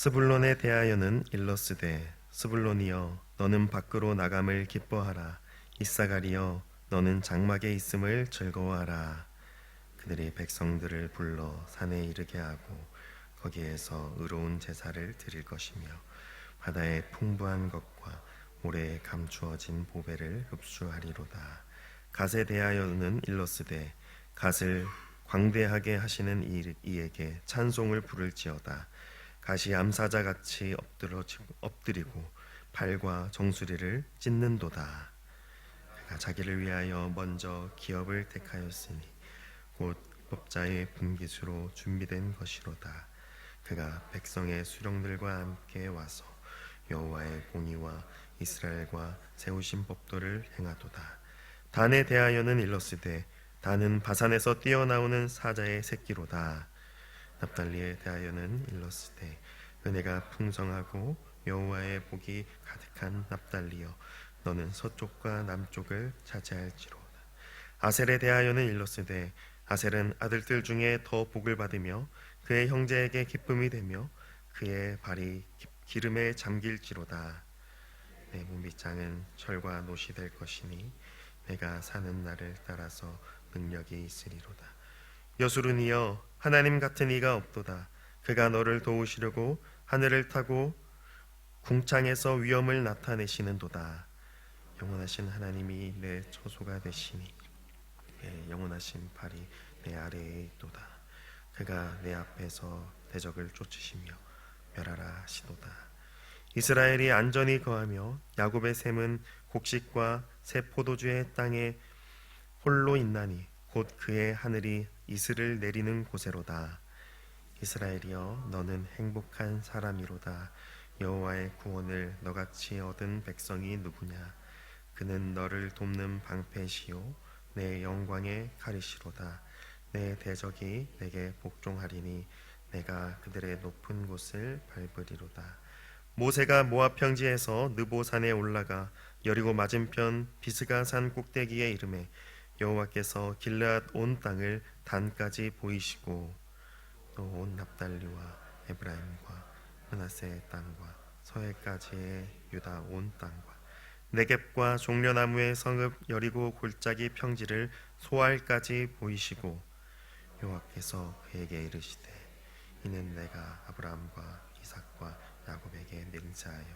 스불론에 대하여는 일러스되 스불론이여 너는 밖으로 나감을 기뻐하라. 이사가리여 너는 장막에 있음을 즐거워하라. 그들이 백성들을 불러 산에 이르게 하고 거기에서 의로운 제사를 드릴 것이며 바다의 풍부한 것과 모래에 감추어진 보배를 흡수하리로다. 갓에 대하여는 일러스되 갓을 광대하게 하시는 이- 이에게 찬송을 부를지어다 가시 암사자 같이 엎드러 엎드리고 발과 정수리를 찢는도다. 그가 자기를 위하여 먼저 기업을 택하였으니 곧 법자의 분기수로 준비된 것이로다. 그가 백성의 수령들과 함께 와서 여호와의 공의와 이스라엘과 세우신 법도를 행하도다. 단에 대하여는 일러스되 단은 바산에서 뛰어나오는 사자의 새끼로다. 납달리에 대하여는 일러스되 은혜가 풍성하고 여호와의 복이 가득한 납달리여 너는 서쪽과 남쪽을 차지할지로다. 아셀에 대하여는 일러스되 아셀은 아들들 중에 더 복을 받으며 그의 형제에게 기쁨이 되며 그의 발이 기- 기름에 잠길지로다. 내 몸빗장은 철과 노시 될 것이니 내가 사는 날을 따라서 능력이 있으리로다. 여수run이여 하나님 같은 이가 없도다. 그가 너를 도우시려고 하늘을 타고 궁창에서 위엄을 나타내시는도다. 영원하신 하나님이 내 처소가 되시니 내 영원하신 팔이 내 아래에 있도다. 그가 내 앞에서 대적을 쫓으시며 멸하라 하시도다. 이스라엘이 안전히 거하며 야곱의 샘은 곡식과 새 포도주의 땅에 홀로 있나니 곧 그의 하늘이 이슬을 내리는 곳에로다. 이스라엘이여 너는 행복한 사람이로다. 여호와의 구원을 너같이 얻은 백성이 누구냐? 그는 너를 돕는 방패시요 내 영광의 칼이시로다. 내 대적이 내게 복종하리니 내가 그들의 높은 곳을 밟으리로다. 모세가 모압 평지에서 느보산에 올라가 여리고 맞은편 비스가 산 꼭대기에 이름에 여호와께서 길르앗 온 땅을 단까지 보이시고 또 온 납달리와 에브라임과 므나세의 땅과 서해까지의 유다 온 땅과 네겝과 종려나무의 성읍 여리고 골짜기 평지를 소알까지 보이시고 여호와께서 그에게 이르시되 이는 내가 아브라함과 이삭과 야곱에게 맹세하여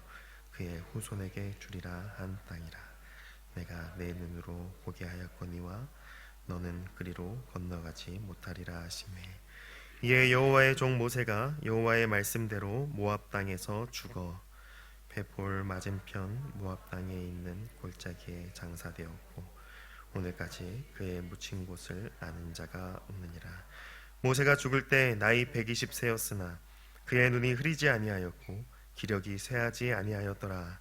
그의 후손에게 주리라 한 땅이라 내가 내 눈으로 보게 하였거니와 너는 그리로 건너가지 못하리라 하시매 이에 여호와의 종 모세가 여호와의 말씀대로 모압 땅에서 죽어 베볼 맞은편 모압 땅에 있는 골짜기에 장사되었고 오늘까지 그의 묻힌 곳을 아는 자가 없느니라. 모세가 죽을 때 나이 120세였으나 그의 눈이 흐리지 아니하였고 기력이 쇠하지 아니하였더라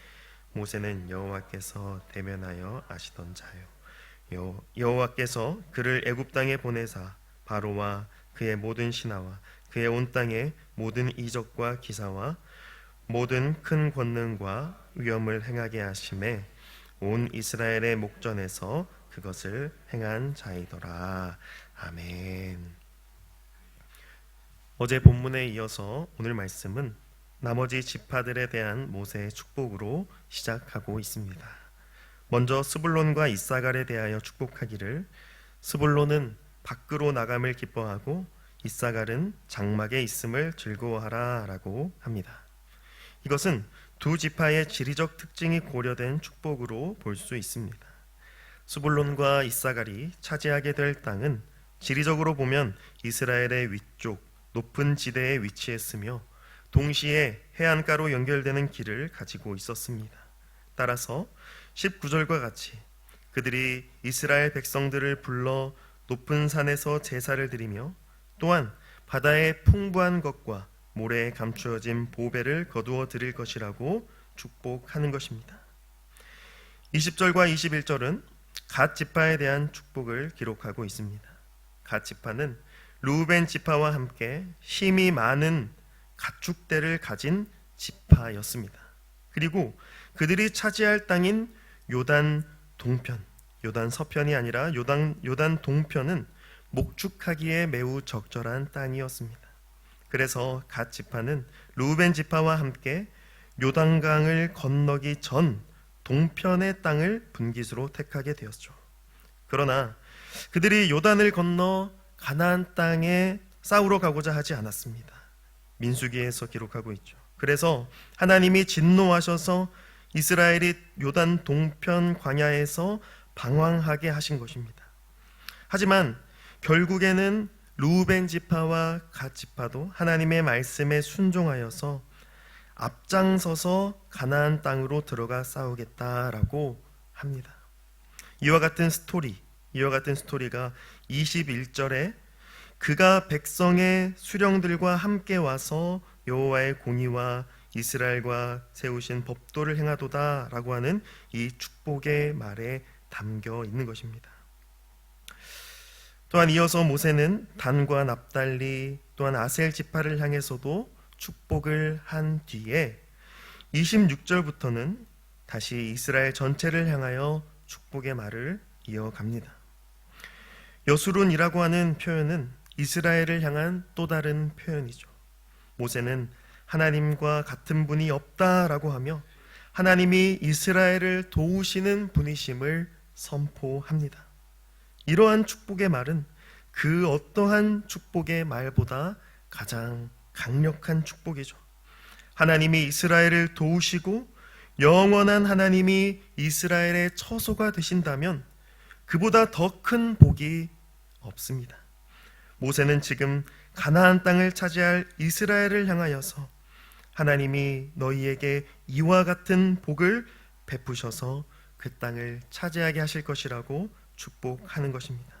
모세는 여호와께서 대면하여 아시던 자요 여- 여호와께서 그를 애굽 땅에 보내사 바로와 그의 모든 신하와 그의 온 땅의 모든 이적과 기사와 모든 큰 권능과 위엄을 행하게 하심에 온 이스라엘의 목전에서 그것을 행한 자이더라 아멘. 어제 본문에 이어서 오늘 말씀은 나머지 지파들에 대한 모세의 축복으로 시작하고 있습니다. 먼저 스불론과 이사갈에 대하여 축복하기를 스불론은 밖으로 나감을 기뻐하고 이사갈은 장막에 있음을 즐거워하라라고 합니다. 이것은 두 지파의 지리적 특징이 고려된 축복으로 볼 수 있습니다. 스불론과 이사갈이 차지하게 될 땅은 지리적으로 보면 이스라엘의 위쪽 높은 지대에 위치했으며 동시에 해안가로 연결되는 길을 가지고 있었습니다. 따라서 19절과 같이 그들이 이스라엘 백성들을 불러 높은 산에서 제사를 드리며 또한 바다의 풍부한 것과 모래에 감추어진 보배를 거두어 드릴 것이라고 축복하는 것입니다. 20절과 21절은 갓 지파에 대한 축복을 기록하고 있습니다. 갓 지파는 루벤 지파와 함께 힘이 많은 가축대를 가진 지파였습니다. 그리고 그들이 차지할 땅인 요단 동편, 요단 서편이 아니라 요단 요단 동편은 목축하기에 매우 적절한 땅이었습니다. 그래서 갓 지파는 루벤 지파와 함께 요단강을 건너기 전 동편의 땅을 분깃으로 택하게 되었죠. 그러나 그들이 요단을 건너 가나안 땅에 싸우러 가고자 하지 않았습니다. 민수기에서 기록하고 있죠. 그래서 하나님이 진노하셔서 이스라엘이 요단 동편 광야에서 방황하게 하신 것입니다. 하지만 결국에는 루벤 지파와 갓 지파도 하나님의 말씀에 순종하여서 앞장서서 가나안 땅으로 들어가 싸우겠다라고 합니다. 이와 같은 스토리, 이와 같은 스토리가 21절에 그가 백성의 수령들과 함께 와서 여호와의 공의와 이스라엘과 세우신 법도를 행하도다라고 하는 이 축복의 말에 담겨 있는 것입니다. 또한 이어서 모세는 단과 납달리 또한 아셀 지파를 향해서도 축복을 한 뒤에 26절부터는 다시 이스라엘 전체를 향하여 축복의 말을 이어갑니다. 여수룬이라고 하는 표현은 이스라엘을 향한 또 다른 표현이죠. 모세는 하나님과 같은 분이 없다라고 하며 하나님이 이스라엘을 도우시는 분이심을 선포합니다. 이러한 축복의 말은 그 어떠한 축복의 말보다 가장 강력한 축복이죠. 하나님이 이스라엘을 도우시고 영원한 하나님이 이스라엘의 처소가 되신다면 그보다 더 큰 복이 없습니다. 모세는 지금 가나안 땅을 차지할 이스라엘을 향하여서 하나님이 너희에게 이와 같은 복을 베푸셔서 그 땅을 차지하게 하실 것이라고 축복하는 것입니다.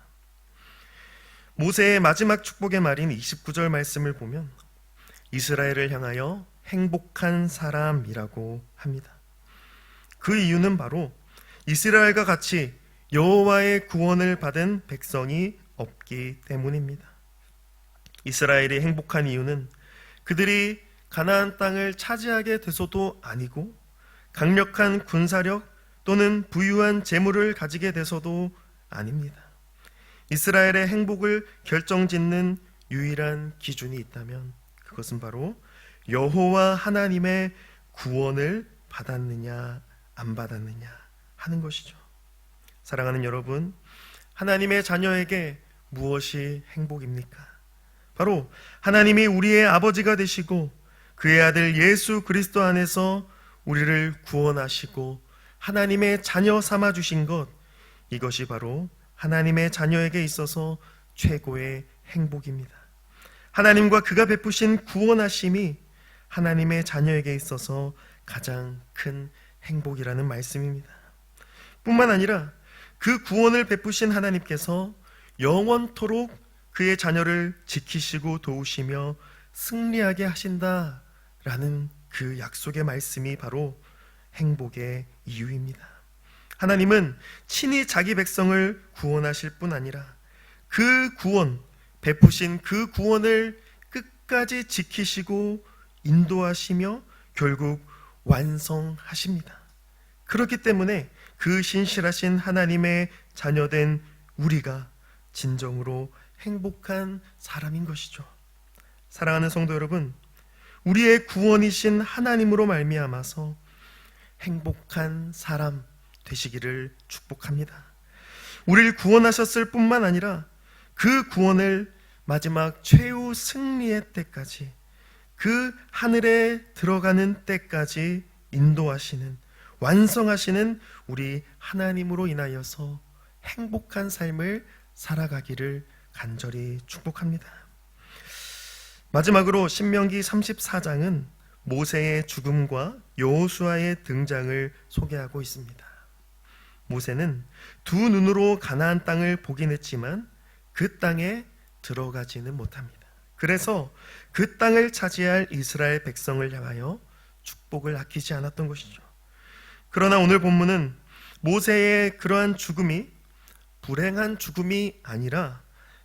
모세의 마지막 축복의 말인 29절 말씀을 보면 이스라엘을 향하여 행복한 사람이라고 합니다. 그 이유는 바로 이스라엘과 같이 여호와의 구원을 받은 백성이 없기 때문입니다. 이스라엘이 행복한 이유는 그들이 가나안 땅을 차지하게 돼서도 아니고 강력한 군사력 또는 부유한 재물을 가지게 돼서도 아닙니다. 이스라엘의 행복을 결정짓는 유일한 기준이 있다면 그것은 바로 여호와 하나님의 구원을 받았느냐 안 받았느냐 하는 것이죠. 사랑하는 여러분, 하나님의 자녀에게 무엇이 행복입니까? 바로 하나님이 우리의 아버지가 되시고 그의 아들 예수 그리스도 안에서 우리를 구원하시고 하나님의 자녀 삼아 주신 것 이것이 바로 하나님의 자녀에게 있어서 최고의 행복입니다. 하나님과 그가 베푸신 구원하심이 하나님의 자녀에게 있어서 가장 큰 행복이라는 말씀입니다. 뿐만 아니라 그 구원을 베푸신 하나님께서 영원토록 그의 자녀를 지키시고 도우시며 승리하게 하신다라는 그 약속의 말씀이 바로 행복의 이유입니다. 하나님은 친히 자기 백성을 구원하실 뿐 아니라 그 구원, 베푸신 그 구원을 끝까지 지키시고 인도하시며 결국 완성하십니다. 그렇기 때문에 그 신실하신 하나님의 자녀된 우리가 진정으로 행복한 사람인 것이죠. 사랑하는 성도 여러분, 우리의 구원이신 하나님으로 말미암아서 행복한 사람 되시기를 축복합니다. 우리를 구원하셨을 뿐만 아니라 그 구원을 마지막 최후 승리의 때까지 그 하늘에 들어가는 때까지 인도하시는 완성하시는 우리 하나님으로 인하여서 행복한 삶을 살아가기를 간절히 축복합니다. 마지막으로 신명기 34장은 모세의 죽음과 여호수아의 등장을 소개하고 있습니다. 모세는 두 눈으로 가나안 땅을 보긴 했지만 그 땅에 들어가지는 못합니다. 그래서 그 땅을 차지할 이스라엘 백성을 향하여 축복을 아끼지 않았던 것이죠. 그러나 오늘 본문은 모세의 그러한 죽음이 불행한 죽음이 아니라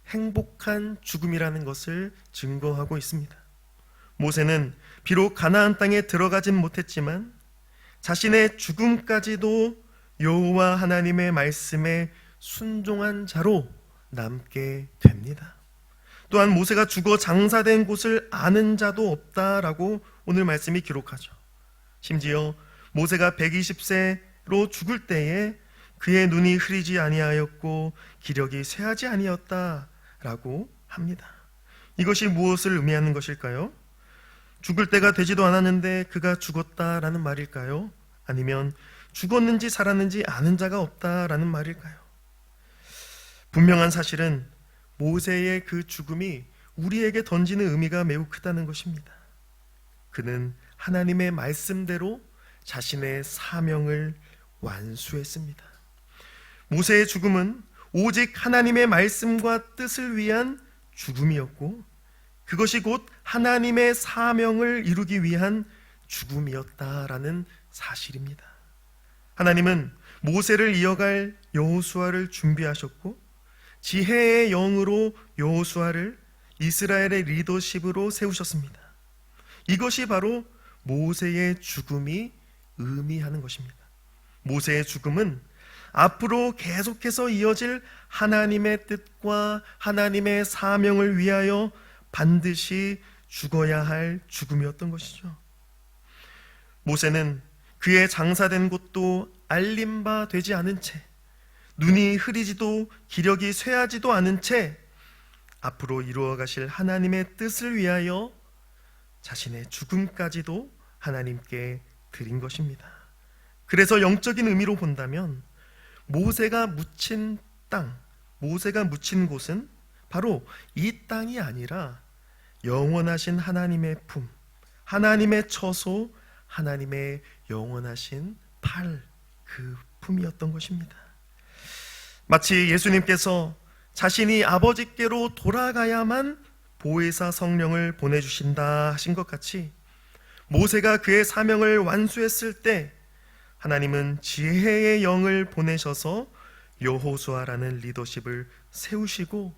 행복한 죽음이라는 것을 증거하고 있습니다. 모세는 비록 가나안 땅에 들어가진 못했지만 자신의 죽음까지도 여호와 하나님의 말씀에 순종한 자로 남게 됩니다. 또한 모세가 죽어 장사된 곳을 아는 자도 없다라고 오늘 말씀이 기록하죠. 심지어 모세가 120세로 죽을 때에 그의 눈이 흐리지 아니하였고 기력이 쇠하지 아니었다 라고 합니다. 이것이 무엇을 의미하는 것일까요? 죽을 때가 되지도 않았는데 그가 죽었다라는 말일까요? 아니면 죽었는지 살았는지 아는 자가 없다라는 말일까요? 분명한 사실은 모세의 그 죽음이 우리에게 던지는 의미가 매우 크다는 것입니다. 그는 하나님의 말씀대로 자신의 사명을 완수했습니다. 모세의 죽음은 오직 하나님의 말씀과 뜻을 위한 죽음이었고 그것이 곧 하나님의 사명을 이루기 위한 죽음이었다라는 사실입니다. 하나님은 모세를 이어갈 여호수아를 준비하셨고 지혜의 영으로 여호수아를 이스라엘의 리더십으로 세우셨습니다. 이것이 바로 모세의 죽음이 의미하는 것입니다. 모세의 죽음은 앞으로 계속해서 이어질 하나님의 뜻과 하나님의 사명을 위하여 반드시 죽어야 할 죽음이었던 것이죠. 모세는 그의 장사된 곳도 알림 바 되지 않은 채 눈이 흐리지도 기력이 쇠하지도 않은 채 앞으로 이루어 가실 하나님의 뜻을 위하여 자신의 죽음까지도 하나님께 드린 것입니다. 그래서 영적인 의미로 본다면 모세가 묻힌 땅, 모세가 묻힌 곳은 바로 이 땅이 아니라 영원하신 하나님의 품, 하나님의 처소, 하나님의 영원하신 팔, 그 품이었던 것입니다. 마치 예수님께서 자신이 아버지께로 돌아가야만 보혜사 성령을 보내주신다 하신 것 같이 모세가 그의 사명을 완수했을 때 하나님은 지혜의 영을 보내셔서 여호수아라는 리더십을 세우시고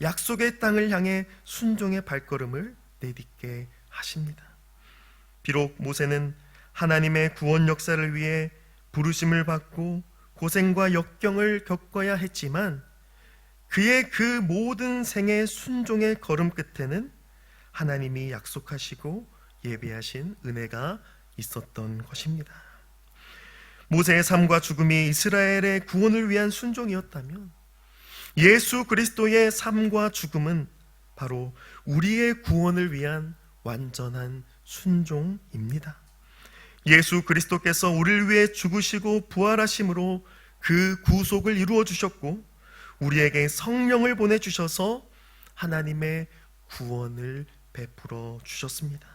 약속의 땅을 향해 순종의 발걸음을 내딛게 하십니다. 비록 모세는 하나님의 구원 역사를 위해 부르심을 받고 고생과 역경을 겪어야 했지만 그의 그 모든 생의 순종의 걸음 끝에는 하나님이 약속하시고 예비하신 은혜가 있었던 것입니다. 모세의 삶과 죽음이 이스라엘의 구원을 위한 순종이었다면 예수 그리스도의 삶과 죽음은 바로 우리의 구원을 위한 완전한 순종입니다. 예수 그리스도께서 우리를 위해 죽으시고 부활하심으로 그 구속을 이루어 주셨고 우리에게 성령을 보내 주셔서 하나님의 구원을 베풀어 주셨습니다.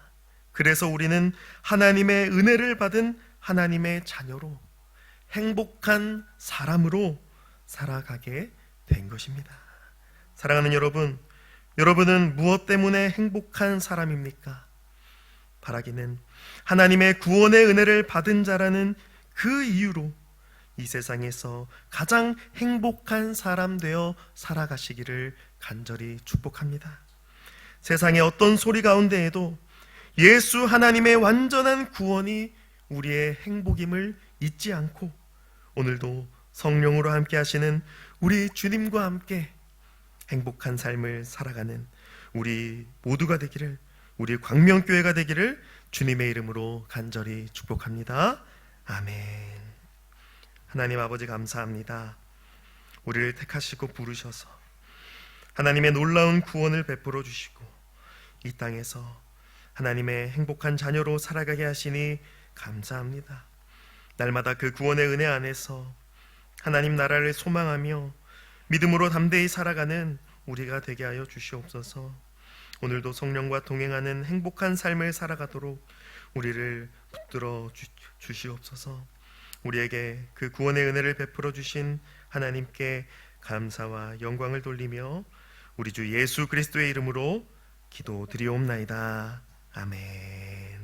그래서 우리는 하나님의 은혜를 받은 하나님의 자녀로 행복한 사람으로 살아가게 된 것입니다. 사랑하는 여러분, 여러분은 무엇 때문에 행복한 사람입니까? 바라기는 하나님의 구원의 은혜를 받은 자라는 그 이유로 이 세상에서 가장 행복한 사람 되어 살아가시기를 간절히 축복합니다. 세상의 어떤 소리 가운데에도 예수 하나님의 완전한 구원이 우리의 행복임을 잊지 않고 오늘도 성령으로 함께 하시는 우리 주님과 함께 행복한 삶을 살아가는 우리 모두가 되기를 우리 광명교회가 되기를 주님의 이름으로 간절히 축복합니다. 아멘. 하나님 아버지 감사합니다. 우리를 택하시고 부르셔서 하나님의 놀라운 구원을 베풀어 주시고 이 땅에서 하나님의 행복한 자녀로 살아가게 하시니 감사합니다. 날마다 그 구원의 은혜 안에서 하나님 나라를 소망하며 믿음으로 담대히 살아가는 우리가 되게 하여 주시옵소서. 오늘도 성령과 동행하는 행복한 삶을 살아가도록 우리를 붙들어 주, 시옵소서 우리에게 그 구원의 은혜를 베풀어 주신 하나님께 감사와 영광을 돌리며 우리 주 예수 그리스도의 이름으로 기도드리옵나이다. 아멘.